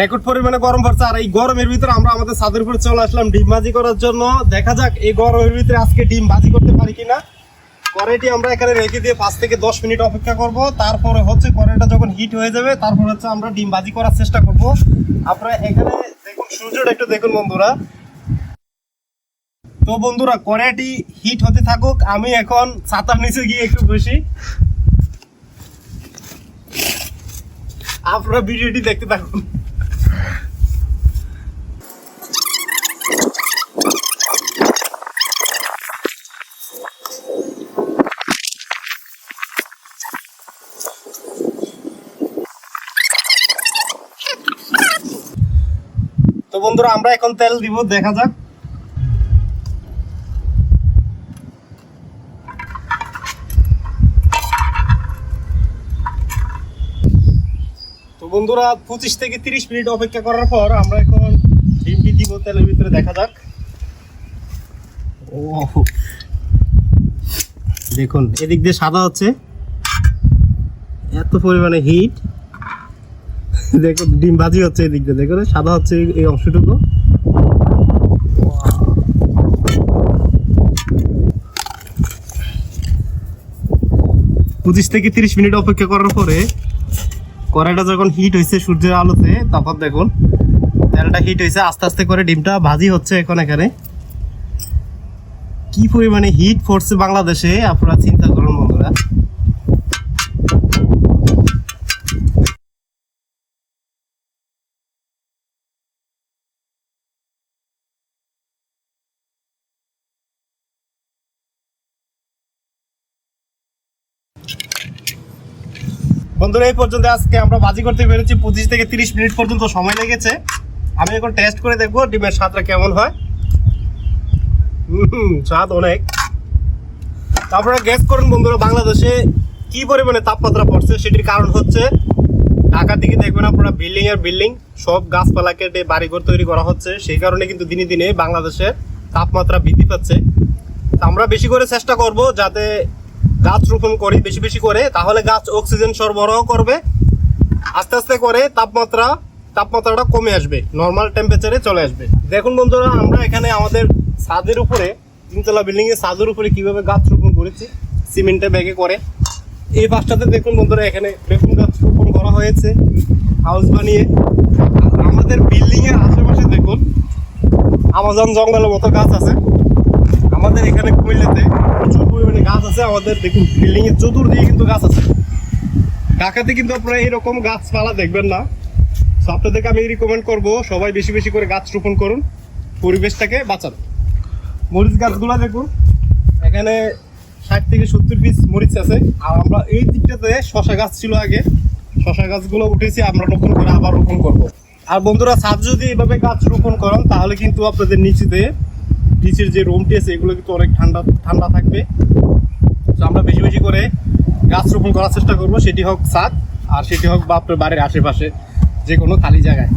Record পরিমাণে গরম পড়ছে আর এই গরমের ভিতরে আমরা আমাদের ছাদের উপরে চলে আসলাম ডিম ভাজি করার জন্য। দেখা যাক এই গরমের ভিতরে আজকে ডিম ভাজি করতে পারি কিনা। কড়াইটি আমরা এখানে রেখে দিয়ে পাঁচ থেকে দশ মিনিট অপেক্ষা করব। তারপরে হচ্ছে কড়াইটা যখন হিট হয়ে যাবে, তারপর হচ্ছে আমরা ডিম ভাজি করার চেষ্টা করব। আপনারা এখানে দেখুন, সূর্যটা একটু দেখুন বন্ধুরা। তো বন্ধুরা, কড়াইটি হিট হতে থাকুক, আমি এখন ছাতার নিচে গিয়ে একটু বসি। আপনারা ভিডিওটি দেখতে থাকুন। তো বন্ধুরা, আমরা এখন তেল দিব, দেখা যাক। তো বন্ধুরা, পঁচিশ থেকে তিরিশ মিনিট অপেক্ষা করার পর আমরা এখন ডিমটি দিব তেলের ভিতরে, দেখা যাক। ও, দেখুন, এদিক দিয়ে সাদা হচ্ছে। এত পরিমাণে হিট দেখুন ডিম ভাজি হচ্ছে এদিক দিয়ে দেখুন সাদা হচ্ছে এই- এই অংশটুকু। পঁচিশ থেকে তিরিশ মিনিট অপেক্ষা করার পরে কড়াইটা যখন হিট হয়েছে সূর্যের আলোতে, তখন দেখুন, তেলটা হিট হয়েছে, আস্তে আস্তে করে ডিমটা ভাজি হচ্ছে এখন এখানে। কি পরিমাণে হিট পড়ছে বাংলাদেশে, আপনারা চিন্তা করুন বন্ধুরা। বন্ধুরা, এই পর্যন্ত আজকে আমরা বাজি করতে পেরেছি। পঁচিশ থেকে তিরিশ মিনিট পর্যন্ত সময় লেগেছে। আমি এখন টেস্ট করে দেখব ডিমের স্বাদটা কেমন হয়। স্বাদ অনেক। তারপরে গ্যাস করুন বন্ধুরা, বাংলাদেশে কি পরিমাণে তাপমাত্রা পড়ছে সেটির কারণ হচ্ছে ঢাকার দিকে দেখবেন আপনারা বিল্ডিং এর বিল্ডিং সব গাছপালা কেটে বাড়িঘর তৈরি করা হচ্ছে। সেই কারণে কিন্তু দিনে দিনে বাংলাদেশের তাপমাত্রা বৃদ্ধি পাচ্ছে। আমরা বেশি করে চেষ্টা করব যাতে গাছ রোপণ করি বেশি বেশি করে, তাহলে গাছ অক্সিজেন সরবরাহ করবে। আস্তে আস্তে করে তাপমাত্রা, তাপমাত্রাটা কমে আসবে নর্মাল টেম্পারেচারে চলে আসবে। দেখুন বন্ধুরা, আমরা এখানে আমাদের ছাদের উপরে, তিনতলা বিল্ডিং এর ছাদের উপরে কীভাবে গাছ রোপণ করেছি সিমেন্টের ব্যাগে করে। এই পাশটাতে দেখুন বন্ধুরা, এখানে বেগুন গাছ রোপণ করা হয়েছে হাউস বানিয়ে। আমাদের বিল্ডিং এর আশেপাশে দেখুন আমাজন জঙ্গলের মতো গাছ আছে। আমাদের এখানে কুমিল্লাতে গাছ আছে, আমাদের দেখুন বিল্ডিং এর চতুর্দিকে কিন্তু গাছ আছে। ঢাকাতে কিন্তু আপনারা এরকম গাছপালা দেখবেন না। তো আপনাদেরকে আমি রিকমেন্ড করব, সবাই বেশি বেশি করে গাছ রোপণ করুন, পরিবেশটাকে বাঁচান। মরিচ গাছগুলো দেখুন, এখানে ষাট থেকে সত্তর পিস মরিচ আছে। আর আমরা এই দিকটাতে শশা গাছ ছিল আগে। শশা গাছগুলো উঠেছি, আমরা রোপণ করে আবার রোপণ করব। আর বন্ধুরা, ছাদ যদি এভাবে গাছ রোপণ করেন, তাহলে কিন্তু আপনাদের নিচেতে, নিচের যে রুমটি আছে, এগুলো কিন্তু অনেক ঠান্ডা ঠান্ডা থাকবে। তো আমরা বেশি বেশি করে গাছ রোপণ করার চেষ্টা করব। সেটি হোক ছাদ, আর সেটি হোক বা আপনার বাড়ির আশেপাশে, যে কোনো খালি জায়গায়।